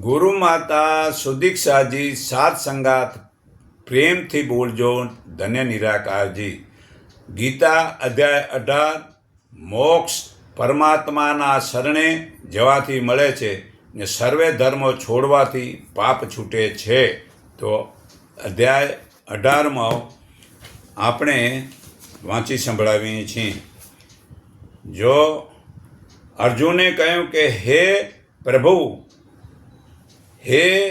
ગુરુ માતા સુદીક્ષાજી સાત સંગાત પ્રેમથી બોલજો, ધન્ય નિરાકારજી. ગીતા અધ્યાય અઢાર, મોક્ષ પરમાત્માના શરણે જવાથી મળે છે ને સર્વે ધર્મો છોડવાથી પાપ છૂટે છે. તો અધ્યાય અઢારમાં આપણે વાંચી સંભળાવીએ છીએ. જો અર્જુને કહ્યું કે, હે પ્રભુ હે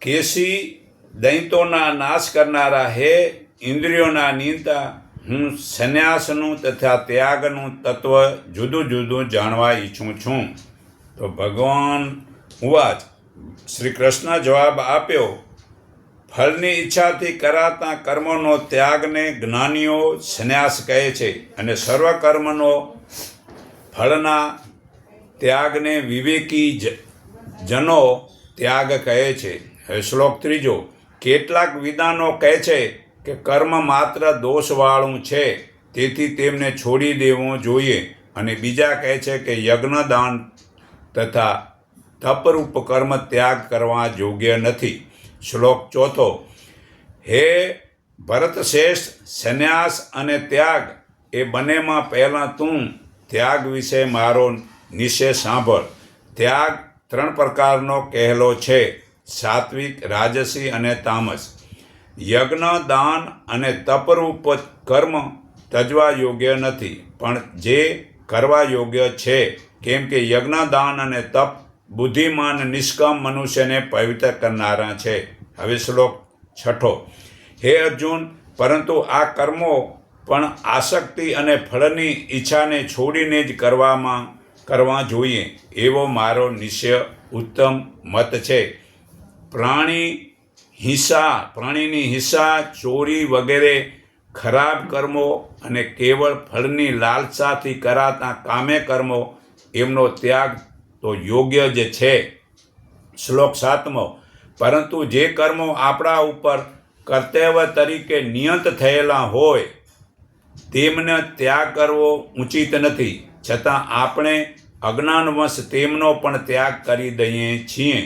કેસી દૈતોના નાશ કરનારા, હે ઇન્દ્રિયોના નિયંતા હું સંન્યાસનું તથા ત્યાગનું તત્વ જુદું જુદું જાણવા ઈચ્છું છું. તો ભગવાન ઉવાચ શ્રી કૃષ્ણ જવાબ આપ્યો, ફળની ઈચ્છાથી કરાતા કર્મોનો ત્યાગને જ્ઞાનીઓ સંન્યાસ કહે છે અને સર્વ કર્મનો ફળના ત્યાગને વિવેકી જ- જનો ત્યાગ કહે છે. શ્લોક ત્રીજો. કેટલાક વિધાનો કહે છે કે કર્મ માત્ર દોષવાળું છે, તેથી તેમને છોડી દેવું જોઈએ. અને બીજા કહે છે કે યજ્ઞદાન તથા તપરૂપ કર્મ ત્યાગ કરવા યોગ્ય નથી. શ્લોક ચોથો. હે ભરતશ્રેષ્ઠ, સંન્યાસ અને ત્યાગ એ બંનેમાં પહેલાં તું ત્યાગ વિશે મારો નિશ્ચય સાંભળ. ત્યાગ ત્રણ પ્રકારનો કહેલો છે. સાત્વિક, રાજસી અને તામસ. યજ્ઞ, દાન અને તપરૂપ કર્મ તજવા યોગ્ય નથી. પણ જે કરવા યોગ્ય છે, કેમ કે યજ્ઞ, દાન અને તપ બુદ્ધિમાન, નિષ્કામ મનુષ્યને પવિત્ર કરનારા છે. હવે શ્લોક છઠ્ઠો. હે અર્જુન, પરંતુ આ કર્મો પણ આસક્તિ અને ફળની ઈચ્છાને છોડીને જ કરવામાં કરવા જોઈએ એવો મારો નિશ્ચય ઉત્તમ મત છે. પ્રાણી હિંસા, પ્રાણીની હિંસા, ચોરી વગેરે ખરાબ કર્મો અને કેવળ ફળની લાલસાથી કરાતા કામે કર્મો, એમનો ત્યાગ તો યોગ્ય જ છે. શ્લોક સાતમો, પરંતુ જે કર્મો આપણા ઉપર કર્તવ્ય તરીકે નિયત થયેલા હોય, તેમને ત્યાગ કરવો ઉચિત નથી. છતાં આપણે અજ્ઞાનવશ તેમનો પણ ત્યાગ કરી દઈએ છીએ,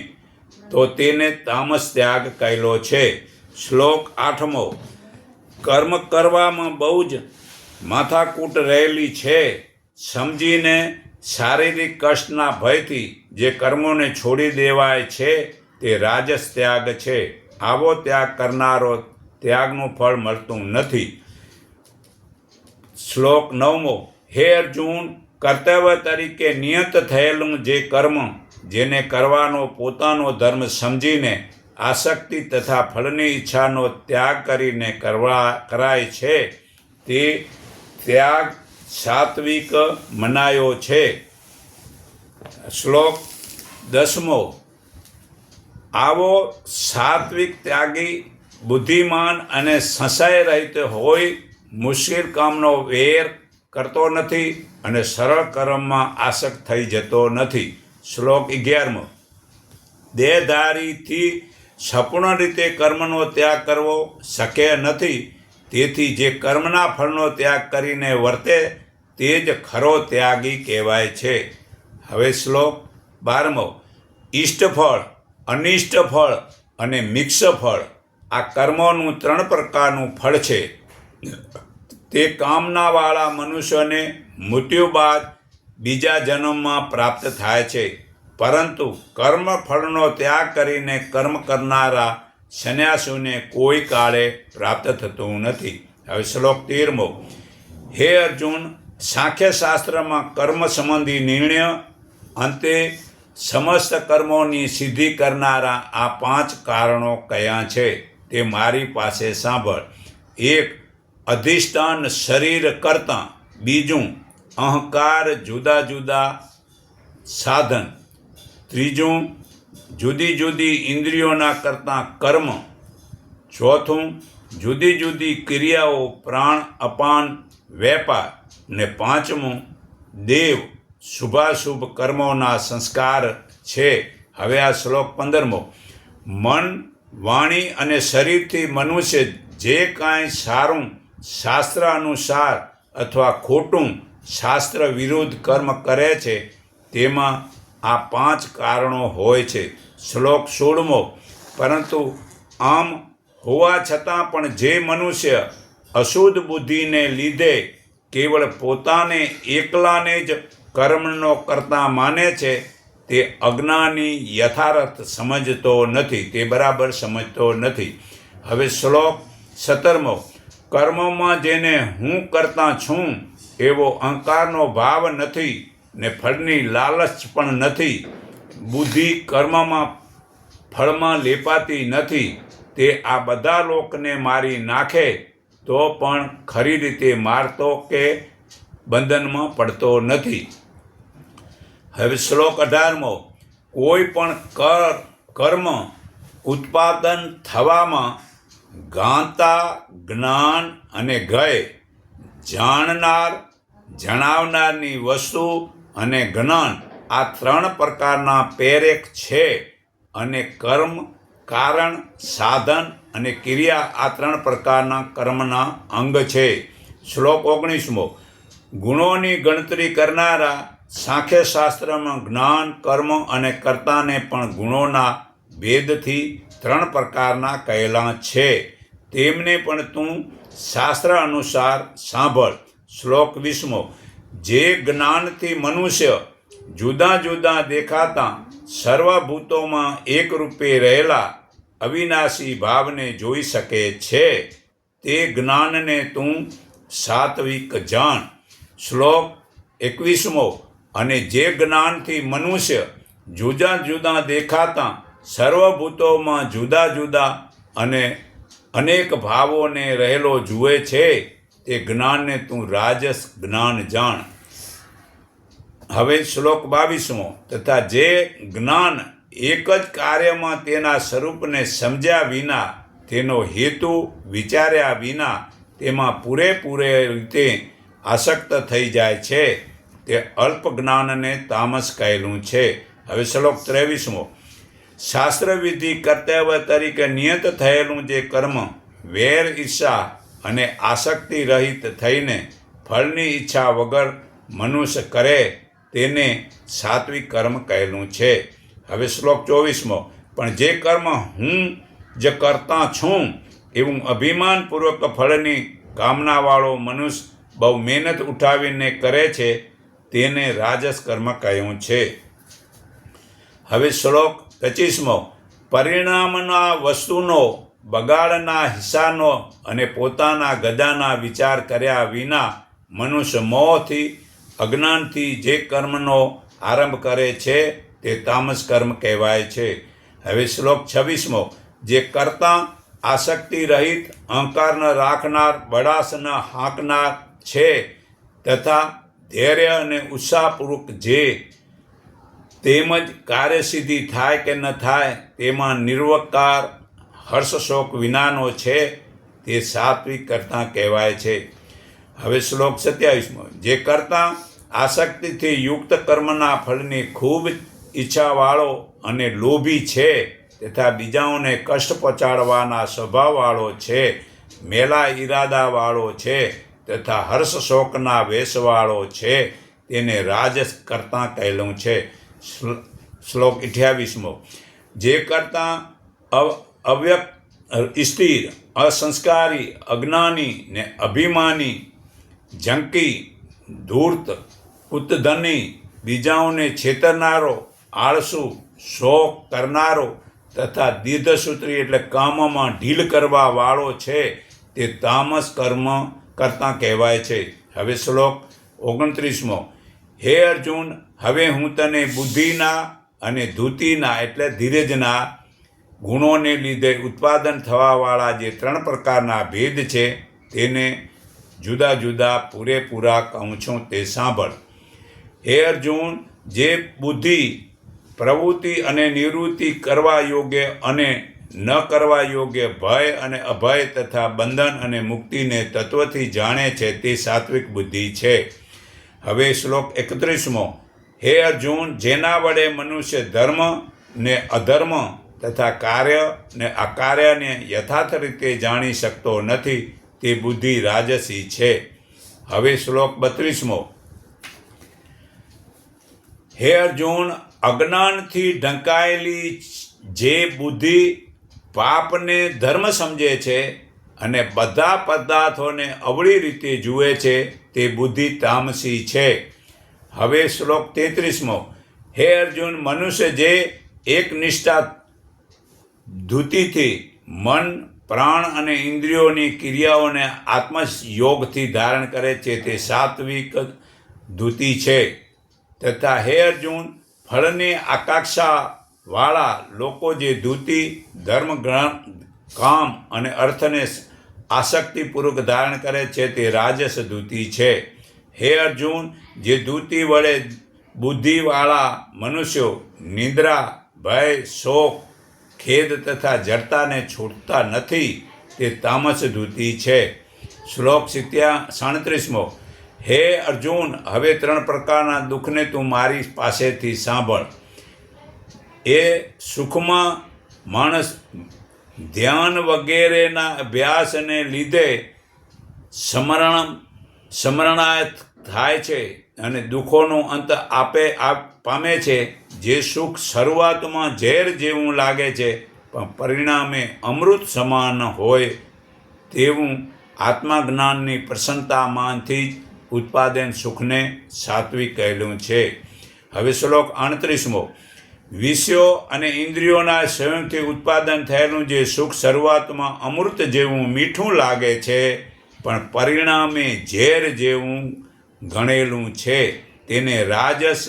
તો તેને તામસ ત્યાગ કહેલો છે. શ્લોક આઠમો, કર્મ કરવામાં બહુ જ માથાકૂટ રહેલી છે. સમજીને શારીરિક કષ્ટના ભયથી જે કર્મોને છોડી દેવાય છે, તે રાજસ ત્યાગ છે. આવો ત્યાગ કરનારો ત્યાગનું ફળ મળતું નથી. શ્લોક નવમો, હે અર્જુન કર્તવ્ય તરીકે નિયત થયેલું જે કર્મ, જેને કરવાનો પોતાનો ધર્મ સમજીને આસક્તિ તથા ફળની ઈચ્છાનો ત્યાગ કરીને કરવા, કરાય છે, તે ત્યાગ સાત્વિક મનાયો છે. શ્લોક દસમો. આવો સાત્વિક ત્યાગી બુદ્ધિમાન અને સંશય રહિત હોય, મુશ્કેલ કામનો વેર કરતો નથી. અને સરળ કર્મમાં આસક્ત થઈ જતો નથી. શ્લોક અગિયારમો. દેહધારીથી સંપૂર્ણ રીતે કર્મનો ત્યાગ કરવો શક્ય નથી. તેથી જે કર્મના ફળનો ત્યાગ કરીને વર્તે, તે જ ખરો ત્યાગી કહેવાય છે. હવે શ્લોક બારમો. ઇષ્ટફળ અનિષ્ટ ફળ અને મિક્સ ફળ આ કર્મોનું ત્રણ પ્રકારનું ફળ છે. તે કામનાવાળા મનુષ્યને મૃત્યુ બાદ બીજા જન્મમાં પ્રાપ્ત થાય છે. પરંતુ કર્મ ફળનો ત્યાગ કરીને કર્મ કરનારા સંન્યાસીઓને કોઈ કાળે પ્રાપ્ત થતું નથી. હવે શ્લોક તેરમો. હે અર્જુન સાંખ્ય શાસ્ત્રમાં કર્મ સંબંધી નિર્ણય, અંતે સમસ્ત કર્મોની સિદ્ધિ કરનારા આ પાંચ કારણો કયા છે તે મારી પાસે સાંભળ. એક અધિષ્ઠાન શરીર કરતાં બીજું અહંકાર જુદા જુદા સાધન. ત્રીજું, જુદી જુદી ઇન્દ્રિયોના કરતાં કર્મ. ચોથું, જુદી જુદી ક્રિયાઓ પ્રાણ, અપાન, વેપાર. ને પાંચમું, દેવ શુભાશુભ કર્મોના સંસ્કાર છે. હવે આ શ્લોક પંદરમો. મન, વાણી અને શરીરથી મનુષ્ય જે કાંઈ સારું શાસ્ત્ર અનુસાર અથવા ખોટું શાસ્ત્ર વિરુદ્ધ કર્મ કરે છે, તેમાં આ પાંચ કારણો હોય છે. શ્લોક સોળમો, પરંતુ આમ હોવા છતાં પણ જે મનુષ્ય અશુદ્ધ બુદ્ધિને લીધે કેવળ પોતાને એકલાને જ કર્મનો કરતા માને છે, તે અજ્ઞાની યથાર્થ સમજતો નથી. તે બરાબર સમજતો નથી. હવે શ્લોક સત્તરમો કર્મમાં જેને હું કરતા છું, એવો અહંકારનો ભાવ નથી ને ફળની લાલચ પણ નથી. બુદ્ધિ કર્મમાં ફળમાં લેપાતી નથી. તે આ બધા લોકને મારી નાખે તો પણ ખરી રીતે મારતો કે બંધનમાં પડતો નથી. હવે શ્લોક અઢારમો. કોઈ પણ કર, કર્મ ઉત્પાદન થવામાં ગાતા, જ્ઞાન અને ગય જાણનાર, જણાવનારની વસ્તુ અને જ્ઞાન આ ત્રણ પ્રકારના પ્રેરક છે અને કર્મ, કારણ, સાધન અને ક્રિયા આ ત્રણ પ્રકારના કર્મના અંગ છે. શ્લોક ઓગણીસમો, ગુણોની ગણતરી કરનારા સાંખ્યશાસ્ત્રમાં જ્ઞાન, કર્મ અને કર્તાને પણ ગુણોના ભેદથી ત્રણ પ્રકારના કહેલા છે. તેમને પણ તું શાસ્ત્ર અનુસાર સાંભળ. શ્લોક વીસમો જે જ્ઞાનથી મનુષ્ય જુદા જુદા દેખાતા સર્વભૂતોમાં એકરૂપે રહેલા અવિનાશી ભાવને જોઈ શકે છે. તે જ્ઞાનને તું સાત્વિક જાણ. શ્લોક એકવીસમો. અને જે જ્ઞાનથી મનુષ્ય જુદા જુદા દેખાતા સર્વભૂતોમાં જુદા જુદા અને અનેક ભાવોને રહેલો જુએ છે, તે જ્ઞાનને તું રાજસ જ્ઞાન જાણ. હવે શ્લોક બાવીસમો, તથા જે જ્ઞાન એક જ કાર્યમાં તેના સ્વરૂપને સમજ્યા વિના, તેનો હેતુ વિચાર્યા વિના, તેમાં પૂરેપૂરે રીતે આસક્ત થઈ જાય છે, તે અલ્પ જ્ઞાનને તામસ કહેલું છે. હવે શ્લોક ત્રેવીસમો શાસ્ત્રવિધિ કર્તવ્ય તરીકે નિયત થયેલું જે કર્મ, વેર ઈચ્છા અને આસક્તિ રહિત થઈને ફળની ઈચ્છા વગર મનુષ્ય કરે, તેને સાત્વિક કર્મ કહેલું છે. હવે શ્લોક ચોવીસમો, પણ જે કર્મ હું જે કરતા છું, એવું અભિમાનપૂર્વક ફળની કામનાવાળો મનુષ્ય બહુ મહેનત ઉઠાવીને કરે છે, તેને રાજસ કર્મ કહ્યું છે. હવે શ્લોક પચીસમો પરિણામના વસ્તુનો, બગાડના હિસ્સાનો અને પોતાના ગદાના વિચાર કર્યા વિના મનુષ્ય મોહથી, અજ્ઞાનથી જે કર્મનો આરંભ કરે છે તે તામસ કર્મ કહેવાય છે. હવે શ્લોક છવ્વીસમો. જે કરતા આસક્તિ રહિત અહંકારને રાખનાર બડાસ હાંકનાર છે તથા ધૈર્ય અને ઉત્સાહપૂર્વક જે તેમજ કાર્યસિદ્ધિ થાય કે ન થાય, તેમાં નિર્વકાર હર્ષશોક વિનાનો છે, તે સાત્વિક કરતાં કહેવાય છે. હવે શ્લોક સત્યાવીસમાં. જે કરતાં આસક્તિથી યુક્ત કર્મના ફળની ખૂબ ઈચ્છાવાળો અને લોભી છે, તથા બીજાઓને કષ્ટ પહોંચાડવાના સ્વભાવવાળો છે, મેલા ઈરાદાવાળો છે, તથા હર્ષ શોકના વેશવાળો છે, તેને રાજસ કરતાં કહેલું છે. શ્લોક અઠ્યાવીસમો. જે કરતાં અવ અવ્યક્ત સ્થિર અસંસ્કારી, અજ્ઞાની ને અભિમાની, જંકી, ધૂર્ત, ઉત્તધની, બીજાઓને છેતરનારો, આળસુ, શોક કરનારો તથા દીર્ઘસૂત્રી એટલે કામમાં ઢીલ કરવા વાળો છે, તે તામસ કર્મ કરતાં કહેવાય છે. હવે શ્લોક ઓગણત્રીસમો. હે અર્જુન હવે હું તને બુદ્ધિના અને ધૂતિના એટલે ધીરજના ગુણોને લીધે ઉત્પાદન થવાવાળા જે ત્રણ પ્રકારના ભેદ છે તેને જુદા જુદા પૂરેપૂરા કહું છું તે સાંભળ. હે અર્જુન, જે બુદ્ધિ પ્રવૃત્તિ અને નિવૃત્તિ કરવા યોગ્ય અને ન કરવા યોગ્ય ભય અને અભય તથા બંધન અને મુક્તિને તત્વથી જાણે છે તે સાત્વિક બુદ્ધિ છે. હવે શ્લોક એકત્રીસમો. હે અર્જુન, જેના વડે મનુષ્ય ધર્મ ને અધર્મ તથા કાર્ય ને અકાર્યને યથાર્થ રીતે જાણી શકતો નથી, તે બુદ્ધિ રાજસી છે. હવે શ્લોક બત્રીસમો. હે અર્જુન, અજ્ઞાનથી ઢંકાયેલી જે બુદ્ધિ પાપને ધર્મ સમજે છે અને બધા પદાર્થોને અવળી રીતે જુએ છે, તે બુદ્ધિ તામસી છે. હવે શ્લોક તેત્રીસમો, હે અર્જુન, મનુષ્ય જે એક નિષ્ઠા ધૂતિથી મન, પ્રાણ અને ઇન્દ્રિયોની ક્રિયાઓને આત્મયોગથી ધારણ કરે છે, તે સાત્વિક ધૂતિ છે. તથા હે અર્જુન, ફળની આકાંક્ષાવાળા લોકો જે ધૂતિ, ધર્મ કામ અને અર્થને આસક્તિપૂર્વક ધારણ કરે છે, તે રાજસ ધૂતિ છે. હે અર્જુન, જે દૂતિ વડે બુદ્ધિવાળા મનુષ્યો નિદ્રા, ભય, શોક, ખેદ તથા જડતાને છૂટતા નથી, તે તામસ ધૂતિ છે. શ્લોક સિત્યા સાડત્રીસમો, હે અર્જુન, હવે ત્રણ પ્રકારના દુઃખને તું મારી પાસેથી સાંભળ. એ સુખમાં માણસ ધ્યાન વગેરેના અભ્યાસને લીધે સમરણ સમરણાયત થાય છે અને દુઃખોનો અંત આપે આપ પામે છે. જે સુખ શરૂઆતમાં ઝેર જેવું લાગે છે, પણ પરિણામે અમૃત સમાન હોય તેવું આત્મજ્ઞાનની પ્રસન્નતામાંથી જ ઉત્પાદન સુખને સાત્વિક કહેલું છે. હવે શ્લોક અડત્રીસમો વિષયો અને ઇન્દ્રિયોના સ્વયંથી ઉત્પાદન થયેલું જે સુખ શરૂઆતમાં અમૃત જેવું મીઠું લાગે છે પણ પરિણામે ઝેર જેવું ગણેલું છે, તેને રાજસ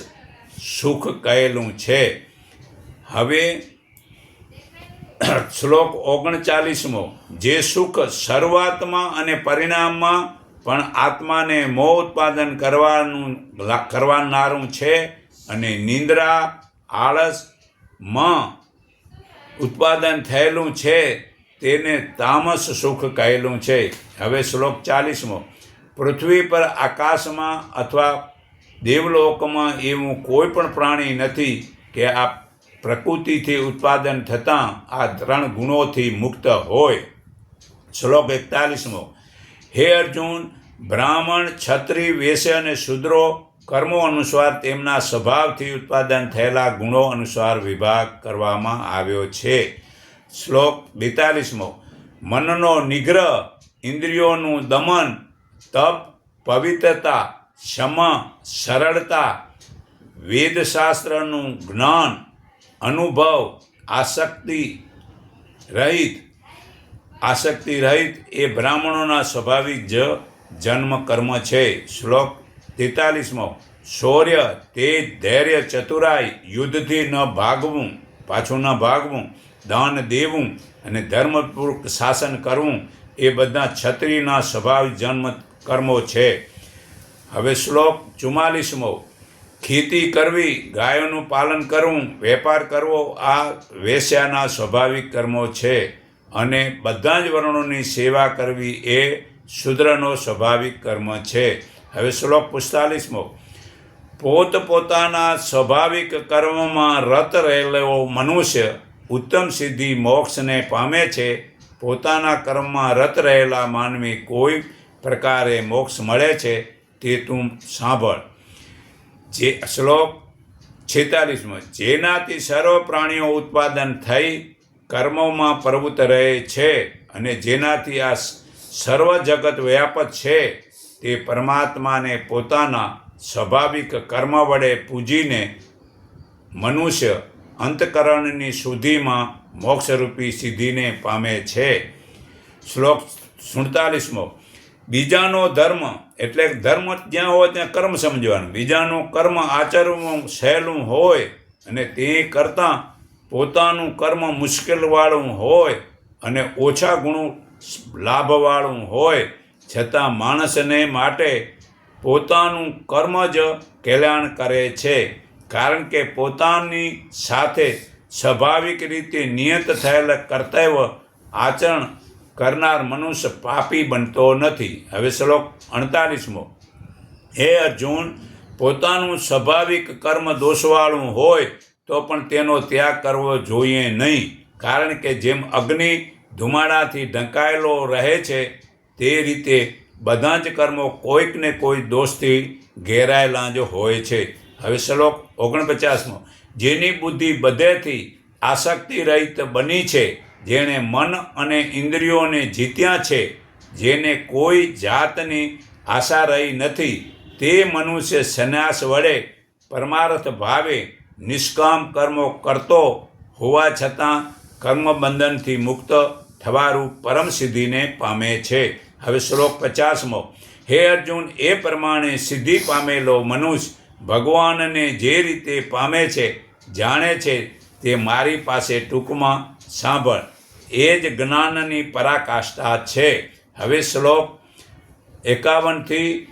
સુખ કહેલું છે. હવે શ્લોક ઓગણચાલીસમો, જે સુખ શરૂઆતમાં અને પરિણામમાં પણ આત્માને મોહ ઉત્પાદન કરવાનું કરવાનારું છે અને નિંદ્રા આળસમાં ઉત્પાદન થયેલું છે તેને તામસ સુખ કહેલું છે. હવે શ્લોક ચાલીસમો. પૃથ્વી પર આકાશમાં અથવા દેવલોકમાં એવું કોઈ પણ પ્રાણી નથી કે આ પ્રકૃતિથી ઉત્પાદન થતાં આ ત્રણ ગુણોથી મુક્ત હોય. શ્લોક એકતાલીસમો. હે અર્જુન, બ્રાહ્મણ છત્રી વેશ્ય અને શુદ્રો કર્મો અનુસાર તેમના સ્વભાવથી ઉત્પાદન થયેલા ગુણો અનુસાર વિભાગ કરવામાં આવ્યો છે. શ્લોક બેતાલીસમો. મનનો નિગ્રહ ઇન્દ્રિયોનું દમન, તપ, પવિત્રતા, ક્ષમ, સરળતા, વેદશાસ્ત્રનું જ્ઞાન, અનુભવ, આસક્તિ રહિત. આસક્તિ રહિત એ બ્રાહ્મણોના સ્વાભાવિક જ જન્મ કર્મ છે. શ્લોક તેતાલીસમો. શૌર્ય તેજ ધૈર્ય ચતુરાઈ યુદ્ધથી ન ભાગવું, પાછું ન ભાગવું દાન દેવું અને ધર્મપૂર્વક શાસન કરવું એ બધા ક્ષત્રિયના સ્વાભાવિક જન્મ કર્મો છે. હવે શ્લોક ચુમ્માલીસમો. ખેતી કરવી, ગાયોનું પાલન કરવું, વેપાર કરવો આ વેશ્યાના સ્વાભાવિક કર્મો છે અને બધા જ વર્ણોની સેવા કરવી એ શુદ્રનો સ્વાભાવિક કર્મ છે. હવે શ્લોક પુસ્તાલીસમો. પોત પોતાના સ્વાભાવિક કર્મમાં રત રહેલો મનુષ્ય ઉત્તમ સિદ્ધિ મોક્ષને પામે છે, પોતાના કર્મમાં રત રહેલા માનવી કોઈ પ્રકારે મોક્ષ મળે છે તે તું સાંભળ. જે શ્લોક છેતાલીસમાં, જેનાથી સર્વ પ્રાણીઓ ઉત્પાદન થઈ કર્મોમાં પ્રવૃત્ત રહે છે અને જેનાથી આ સર્વ જગત વ્યાપક છે, તે પરમાત્માને પોતાના સ્વાભાવિક કર્મ વડે પૂજીને મનુષ્ય અંતકરણની સુધીમાં મોક્ષરૂપી સિદ્ધિને પામે છે. શ્લોક સુડતાલીસમો. બીજાનો ધર્મ એટલે ધર્મ જ્યાં હોય ત્યાં કર્મ સમજવાનું. બીજાનું કર્મ આચરવું, સહેલું હોય અને તે કરતાં પોતાનું કર્મ મુશ્કેલવાળું હોય અને ઓછા ગુણું લાભવાળું હોય. છતાં માણસને માટે પોતાનું કર્મ જ કલ્યાણ કરે છે. કારણ કે પોતાની સાથે સ્વાભાવિક રીતે નિયત થયેલ કર્તવ્ય આચરણ કરનાર મનુષ્ય પાપી બનતો નથી. હવે શ્લોક અડતાલીસમો. હે અર્જુન, પોતાનું સ્વાભાવિક કર્મ દોષવાળું હોય તો પણ તેનો ત્યાગ કરવો જોઈએ નહીં. કારણ કે જેમ અગ્નિ ધુમાડાથી ઢંકાયેલો રહે છે, તે રીતે બધા જ કર્મો કોઈક ને કોઈ દોષથી ઘેરાયેલા જ હોય છે. હવે શ્લોક ઓગણપચાસમો. જેની બુદ્ધિ બધેથી આસક્તિ રહિત બની છે, જેણે મન અને ઇન્દ્રિયોને જીત્યા છે, જેને કોઈ જાતની આશા રહી નથી, તે મનુષ્ય સંન્યાસ વડે પરમાર્થ ભાવે નિષ્કામ કર્મો કરતો હોવા છતાં કર્મબંધનથી મુક્ત થવારૂપ પરમ સિદ્ધિને પામે છે. હવે શ્લોક પચાસમો. હે અર્જુન, એ પ્રમાણે સિદ્ધિ પામેલો મનુષ્ય ભગવાનને જે રીતે પામે છે, જાણે છે, તે મારી પાસે ટૂંકમાં સાંભળ. એ જ જ્ઞાનની પરાકાષ્ઠા છે. હવે શ્લોક એકાવનથી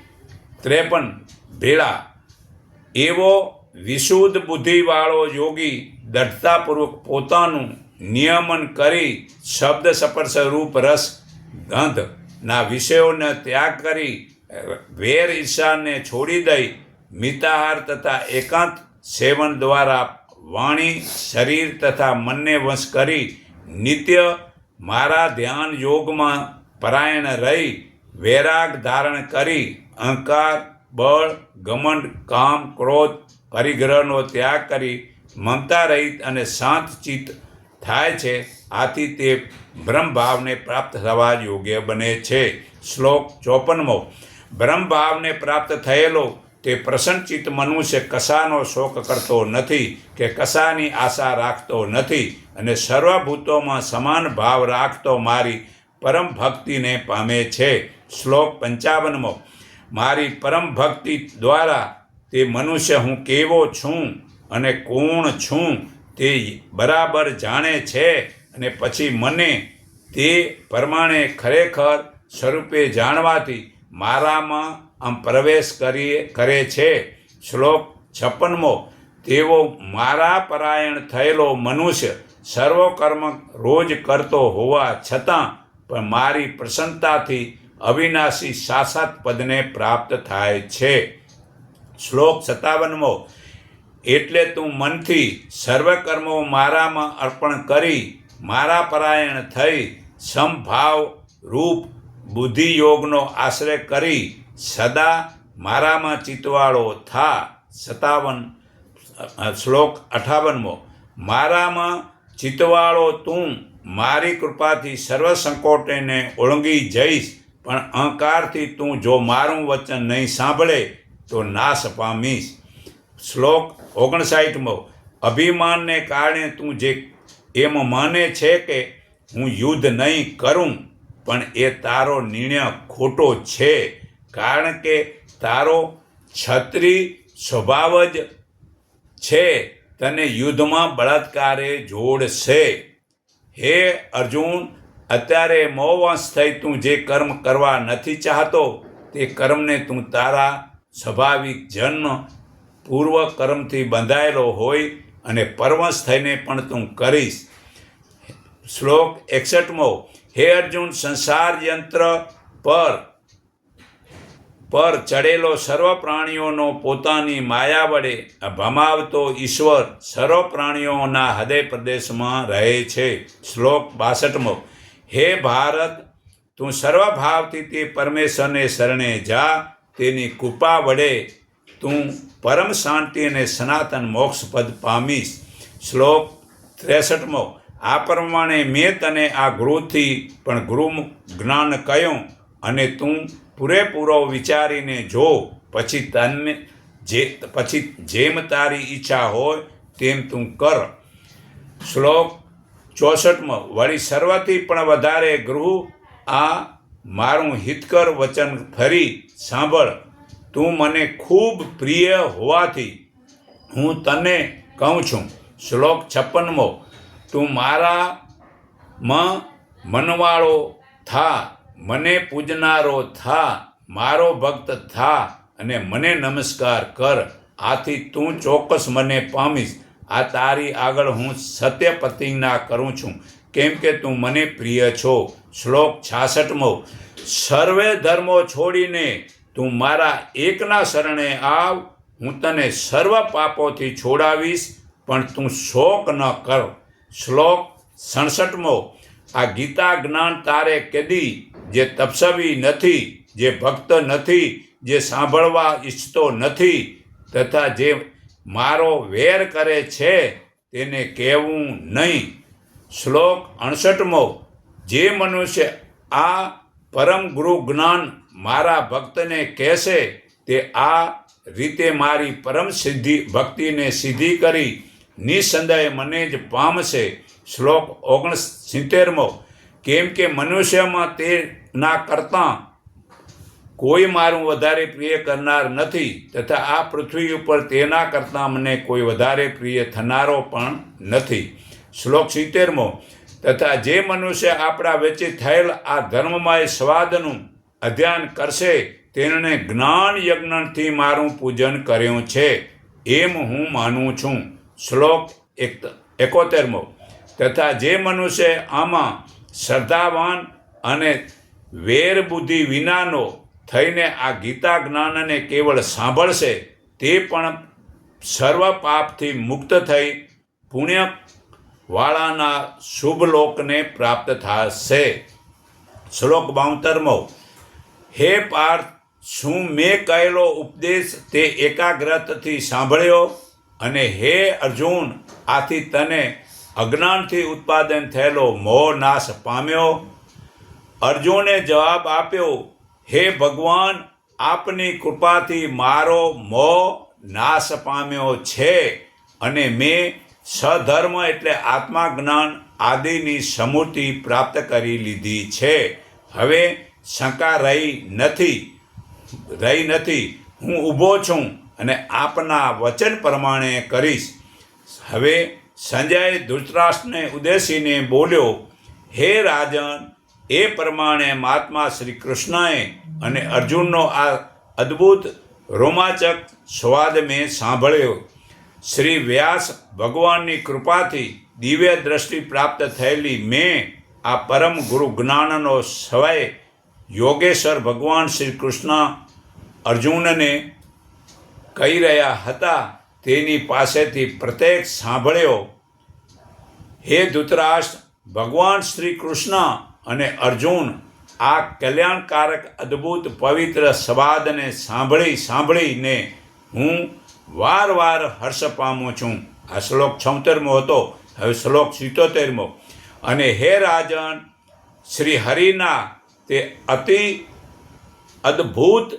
ત્રેપન ભેળા. એવો વિશુદ્ધ બુદ્ધિવાળો યોગી દઢતાપૂર્વક પોતાનું નિયમન કરી શબ્દ સપર્શ રૂપ રસ ગંધના વિષયોને ત્યાગ કરી વેર ઈર્ષાને છોડી દઈ મિતાહાર તથા એકાંત સેવન દ્વારા વાણી, શરીર તથા મનને વશ કરી નિત્ય મારા ધ્યાન યોગમાં પરાયણ રહી, વૈરાગ ધારણ કરી, અહંકાર, બળ ગમંડ કામ, ક્રોધ, પરિગ્રહનો ત્યાગ કરી મમતા રહિત અને શાંત ચિત્ત થાય છે. આથી તે બ્રહ્મભાવને પ્રાપ્ત થવા યોગ્ય બને છે. શ્લોક ચોપનમો. બ્રહ્મભાવને પ્રાપ્ત થયેલો તે પ્રસન્નચિત્ત મનુષ્ય કશાનો શોક કરતો નથી કે કશાની આશા રાખતો નથી અને સર્વભૂતોમાં સમાન ભાવ રાખતો મારી પરમ ભક્તિને પામે છે. શ્લોક પંચાવનમો. મારી પરમ ભક્તિ દ્વારા તે મનુષ્ય હું કેવો છું અને કોણ છું તે બરાબર જાણે છે અને પછી મને તે પ્રમાણે ખરેખર સ્વરૂપે જાણવાથી મારામાં આમ પ્રવેશ કરી કરે છે. શ્લોક છપ્પનમો, તેઓ મારા પરાયણ થયેલો મનુષ્ય સર્વ કર્મ રોજ કરતો હોવા છતાં પણ મારી પ્રસન્નતાથી અવિનાશી શાશ્વત પદને પ્રાપ્ત થાય છે. શ્લોક સત્તાવનમો, એટલે તું મનથી સર્વ કર્મો મારામાં અર્પણ કરી, મારા પરાયણ થઈ, સમભાવ રૂપ બુદ્ધિયોગનો આશ્રય કરી સદા મારામાં ચિતવાળો થા સતાવન શ્લોક અઠાવનમો. મારામાં ચિતવાળો તું, મારી કૃપાથી સર્વ સંકોટને ઓળંગી જઈશ, પણ અહંકારથી તું જો મારું વચન નહીં સાંભળે, તો નાશ પામીશ. શ્લોક ઓગણસાઠમો. અભિમાનને કારણે તું જે એમ માને છે કે હું યુદ્ધ નહીં કરું, પણ એ તારો નિર્ણય ખોટો છે. કારણ કે તારો છત્રી સ્વભાવ જ છે, તને યુદ્ધમાં બળાત્કારે જોડશે. હે અર્જુન, અત્યારે મોવંશ થઈ તું જે કર્મ કરવા નથી ચાહતો, તે કર્મને તું તારા સ્વાભાવિક જન્મ પૂર્વ કર્મથી બંધાયેલો હોય અને પરવશ થઈને પણ તું કરીશ. શ્લોક એકસઠમો, હે અર્જુન, સંસાર યંત્ર પર પર ચડેલો સર્વ પ્રાણીઓનો પોતાની માયા વડે ભમાવતો ઈશ્વર સર્વ પ્રાણીઓના હૃદય પ્રદેશમાં રહે છે. શ્લોક બાસઠમો, હે ભારત, તું સર્વભાવથી તે પરમેશ્વરને શરણે જા. તેની કૃપા વડે તું પરમ શાંતિ અને સનાતન મોક્ષ પદ પામીશ. શ્લોક ત્રેસઠમો, આ પ્રમાણે મેં તને આ ગૃહથી પણ ગૃહ જ્ઞાન કહ્યું અને તું પૂરેપૂરો વિચારીને જો પછી તને જે, પછી જેમ તારી ઈચ્છા હોય તેમ તું કર. શ્લોક ચોસઠમાં, વળી સર્વથી પણ વધારે ગૃહ આ મારું હિતકર વચન ફરી સાંભળ. તું મને ખૂબ પ્રિય હોવાથી હું તને કહું છું. શ્લોક છપ્પનમો, તું મારામાં મનવાળો થા. મને પૂજનારો થા, મારો ભક્ત થા અને મને નમસ્કાર કર. આથી તું ચોક્કસ મને પામીશ. આ તારી આગળ હું સત્ય પ્રતિજ્ઞા કરું છું. કેમ કે તું મને પ્રિય છો. શ્લોક છાસઠમો. સર્વે ધર્મો છોડીને તું મારા એકના શરણે આવ. હું તને સર્વ પાપોથી છોડાવીશ, પણ તું શોક ન કર. શ્લોક સડસઠમો. આ ગીતા જ્ઞાન તારે કેદી જે તપસવી નથી, જે ભક્ત નથી, જે સાંભળવા ઈચ્છતો નથી, તથા જે મારો વેર કરે છે તેને કહેવું નહીં. શ્લોક અણસઠમો, જે મનુષ્ય આ પરમ ગુરુ જ્ઞાન મારા ભક્તને કહેશે, તે આ રીતે મારી પરમ સિદ્ધિ ભક્તિને સિદ્ધિ કરી, નિસંદય મને જ પામશે. શ્લોક ઓગણસિત્તેરમો, કેમ કે મનુષ્યમાં તેના કરતાં કોઈ મારું વધારે પ્રિય કરનાર નથી, તથા આ પૃથ્વી ઉપર તેના કરતાં મને કોઈ વધારે પ્રિય થનારો પણ નથી. શ્લોક સિત્તેરમો, તથા જે મનુષ્ય આપણા વચ્ચે થયેલ આ ધર્મમય સ્વાદનું અધ્યયન કરશે, તેણે જ્ઞાન યજ્ઞથી મારું પૂજન કર્યું છે. એમ હું માનું છું. શ્લોક એક, એકોતેરમો તથા જે મનુષ્ય આમાં શ્રદ્ધાવાન અને વેર બુદ્ધિ વિનાનો થઈને આ ગીતા જ્ઞાનને કેવળ સાંભળશે, તે પણ સર્વ પાપથી મુક્ત થઈ પુણ્ય વાળાના શુભ લોકને પ્રાપ્ત થશે. શ્લોક બાવતરમો હે પાર્થ, શું મેં કહેલો ઉપદેશ તે એકાગ્રતથી સાંભળ્યો? અને હે અર્જુન, આથી તને અજ્ઞાનથી ઉત્પાદન થયેલો મોહ નાશ પામ્યો. અર્જુને જવાબ આપ્યો, હે ભગવાન, આપની કૃપાથી મારો મોહ નાશ પામ્યો છે અને મેં સધર્મ એટલે આત્મા જ્ઞાન આદિની સમૂર્તિ પ્રાપ્ત કરી લીધી છે. હવે શંકા રહી નથી રહી નથી. હું ઊભો છું અને આપના વચન પ્રમાણે કરીશ. હવે સંજય ધૃતરાષ્ટ્રને ઉદ્દેશીને બોલ્યો, હે રાજન, એ પ્રમાણે મહાત્મા શ્રી કૃષ્ણએ અને અર્જુનનો આ અદ્ભુત રોમાંચક સ્વાદ મેં સાંભળ્યો. શ્રી વ્યાસ ભગવાનની કૃપાથી દિવ્ય દ્રષ્ટિ પ્રાપ્ત થયેલી મેં આ પરમ ગુરુ જ્ઞાનનો સવાય યોગેશ્વર ભગવાન શ્રી કૃષ્ણ અર્જુનને કહી રહ્યા હતા. તેની પાસેથી પ્રત્યેક સાંભળ્યો હે ધૃતરાષ્ટ્ર, ભગવાન શ્રી કૃષ્ણ અને અર્જુન, આ કલ્યાણકારક, અદ્ભુત, પવિત્ર સંવાદને સાંભળી સાંભળીને હું વાર વાર હર્ષ પામું છું. આ શ્લોક છોતેરમો હતો, હવે શ્લોક સિત્તોતેરમો. અને હે રાજન, શ્રી હરિના તે અતિ અદ્ભુત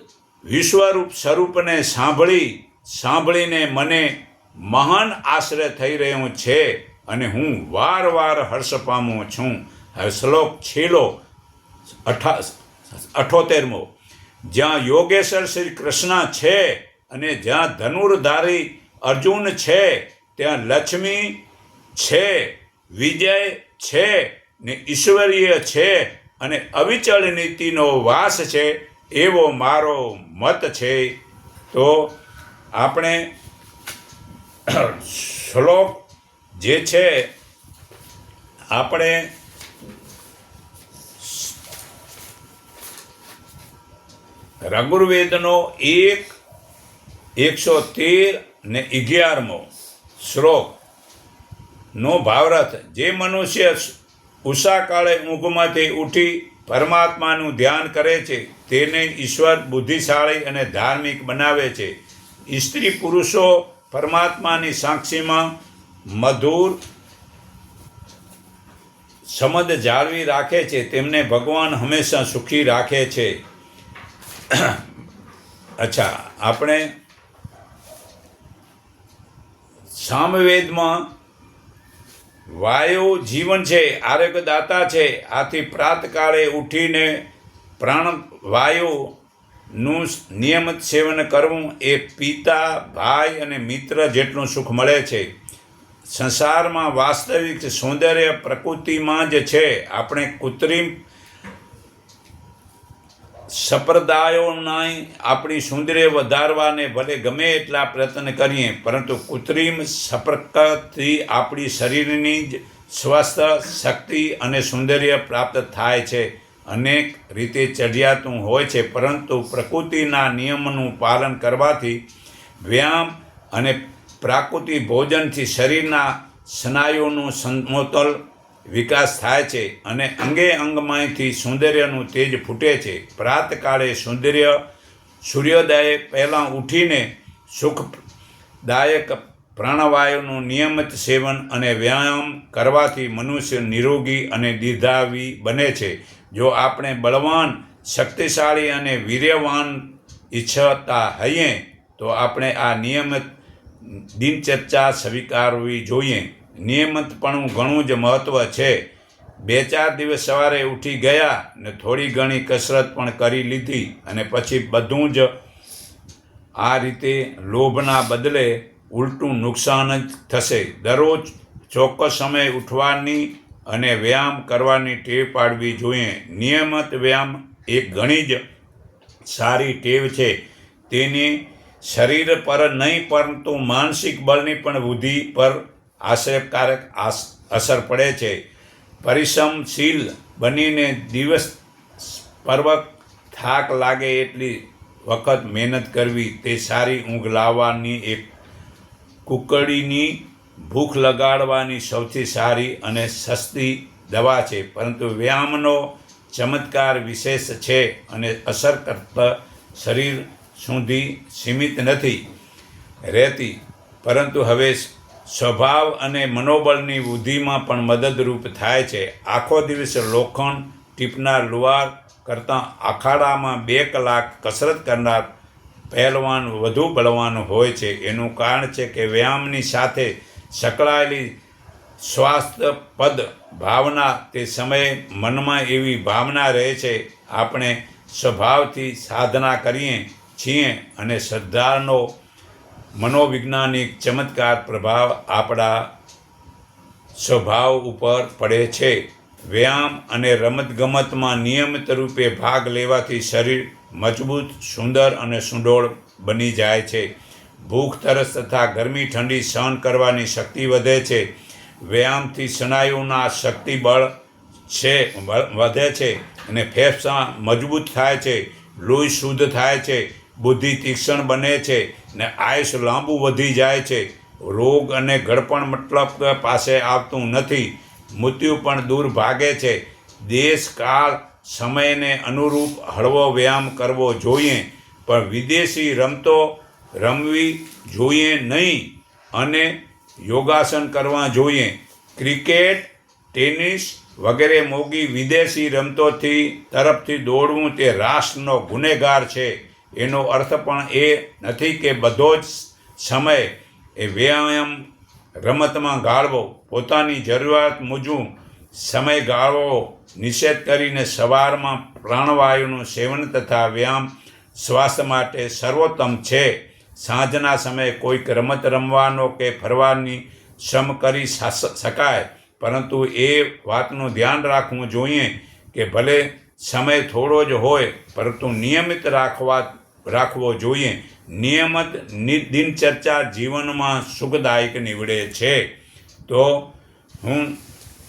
વિશ્વરૂપ સ્વરૂપને સાંભળી સાંભળીને મને મહાન આશ્રય થઈ રહ્યું છે. અને હું વાર વાર હર્ષ પામું છું. હવે શ્લોક છેલ્લો, અઠા, અઠોતેરમો. જ્યાં યોગેશ્વર શ્રી કૃષ્ણ છે અને જ્યાં ધનુર્ધારી અર્જુન છે, ત્યાં લક્ષ્મી છે, વિજય છે ને ઈશ્વરીય છે અને અવિચળ નીતિનો વાસ છે, એવો મારો મત છે. તો આપણે શ્લોક જે છે, આપણે રઘુર્વેદનો એક, એકસો તેર ને અગિયારમો શ્લોક નો ભાવરથ. જે મનુષ્ય ઉષાકાળે ઊંઘમાંથી ઉઠી પરમાત્માનું ધ્યાન કરે છે, તેને ઈશ્વર બુદ્ધિશાળી અને ધાર્મિક બનાવે છે. સ્ત્રી પુરુષો પરમાત્માની સાક્ષીમાં મધુર સમદ જાળવી રાખે છે, તેમને ભગવાન હંમેશા સુખી રાખે છે. અચ્છા, આપણે સામવેદમાં વાયુ જીવન છે, આરોગ્યદાતા છે, આથી પ્રાતકાળે ઉઠીને પ્રાણ વાયુનું નિયમિત સેવન કરવું એ પિતા, ભાઈ અને મિત્ર જેટલું સુખ મળે છે. સંસારમાં વાસ્તવિક સૌંદર્ય પ્રકૃતિમાં જ છે. આપણે કૃત્રિમ સંપ્રદાયોના આપણી સૌંદર્ય વધારવાને ભલે ગમે એટલા પ્રયત્ન કરીએ, પરંતુ કૃત્રિમ સંપર્કથી આપણી શરીરની જ સ્વસ્થ શક્તિ અને સૌંદર્ય પ્રાપ્ત થાય છે. અનેક રીતે ચઢિયાતું હોય છે, પરંતુ પ્રકૃતિના નિયમનું પાલન કરવાથી વ્યાયામ અને પ્રાકૃતિક ભોજનથી શરીરના સ્નાયુનું સમતોલ વિકાસ થાય છે અને અંગે અંગમાંથી સૌંદર્યનું તેજ ફૂટે છે. પ્રાતકાળે સૌંદર્ય સૂર્યોદય પહેલાં ઉઠીને સુખદાયક પ્રાણવાયુનું નિયમિત સેવન અને વ્યાયામ કરવાથી મનુષ્ય નિરોગી અને દીર્ઘાવી બને છે. જો આપણે બળવાન, શક્તિશાળી અને વીર્યવાન ઈચ્છતા હઈએ, તો આપણે આ નિયમિત દિનચર્ચા સ્વીકારવી જોઈએ. નિયમિતપણું ઘણું જ મહત્ત્વ છે. બે ચાર દિવસ સવારે ઉઠી ગયા ને થોડી ઘણી કસરત પણ કરી લીધી અને પછી બધું જ આ રીતે લોભના બદલે ઉલટું નુકસાન જ થશે. દરરોજ ચોક્કસ સમયે ઉઠવાની અને વ્યાયામ કરવાની ટેવ પાડવી જોઈએ. નિયમિત વ્યાયામ એક ઘણી જ સારી ટેવ છે. તેની શરીર પર નહીં, પરંતુ માનસિક બળની પણ વૃદ્ધિ પર આશ્રયકારક અસર પડે છે. પરિશ્રમશીલ બનીને દિવસ પર્વક થાક લાગે એટલી વખત મહેનત કરવી, તે સારી ઊંઘ લાવવાની એક કુકડીની ભૂખ લગાડવાની સૌથી સારી અને સસ્તી દવા છે. પરંતુ વ્યાયામનો ચમત્કાર વિશેષ છે અને અસર કરતા શરીર સુધી સીમિત નથી રહેતી, પરંતુ હવે સ્વભાવ અને મનોબળની વૃદ્ધિમાં પણ મદદરૂપ થાય છે. આખો દિવસ લોખંડ ટીપનાર લુવાર કરતાં અખાડામાં બે કલાક કસરત કરનાર પહેલવાન વધુ બળવાન હોય છે. એનું કારણ છે કે વ્યાયામની સાથે સંકળાયેલી સ્વાસ્થ્યપદ ભાવના તે સમયે મનમાં એવી ભાવના રહે છે. આપણે સ્વભાવથી સાધના કરીએ છીએ અને શ્રદ્ધાનો મનોવૈજ્ઞાનિક ચમત્કાર પ્રભાવ આપણા સ્વભાવ ઉપર પડે છે. વ્યાયામ અને રમતગમતમાં નિયમિત રૂપે ભાગ લેવાથી શરીર મજબૂત, સુંદર અને સુંડોળ બની જાય છે. ભૂખ, તરસ તથા ગરમી ઠંડી સહન કરવાની શક્તિ વધે છે. વ્યાયામથી સ્નાયુના શક્તિબળ છે વધે છે અને ફેફસા મજબૂત થાય છે. લોહી શુદ્ધ થાય છે. બુદ્ધિ તીક્ષ્ણ બને છે ને આયુષ લાંબુ વધી જાય છે. રોગ અને ઘડપણ મતલબ પાસે આવતું નથી. મૃત્યુ પણ દૂર ભાગે છે. દેશ કાળ સમયને અનુરૂપ હળવો વ્યાયામ કરવો જોઈએ. પણ વિદેશી રમતો રમવી જોઈએ નહીં અને યોગાસન કરવા જોઈએ. ક્રિકેટ, ટેનિસ વગેરે મોગી વિદેશી રમતોથી તરફથી દોડવું તે રાષ્ટ્રનો ગુનેગાર છે. એનો અર્થ પણ એ નથી કે બધો જ સમય એ વ્યાયામ રમતમાં ગાળવો, પોતાની જરૂરિયાત મુજબ સમય ગાળવો, નિષેધ કરીને સવારમાં પ્રાણવાયુનું સેવન તથા વ્યાયામ સ્વાસ્થ્ય માટે સર્વોત્તમ છે. સાંજના સમયે કોઈક રમત રમવાનો કે ફરવાની શ્રમ કરી શકાય, પરંતુ એ વાતનું ધ્યાન રાખવું જોઈએ કે ભલે સમય થોડો જ હોય, પરંતુ નિયમિત રાખવા રાખવો જોઈએ. નિયમિત દિનચર્ચા જીવનમાં સુખદાયક નીવડે છે. તો હું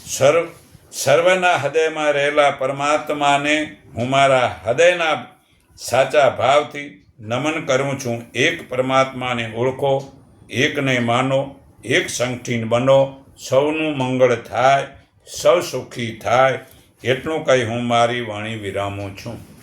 સર્વ, સર્વના હૃદયમાં રહેલા પરમાત્માને હું મારા હૃદયના સાચા ભાવથી નમન કરું છું. એક પરમાત્માને ઓળખો, એકને માનો, એક સંગઠીન બનો. સૌનું મંગળ થાય, સૌ સુખી થાય. એટલું કહી હું મારી વાણી વિરામું છું.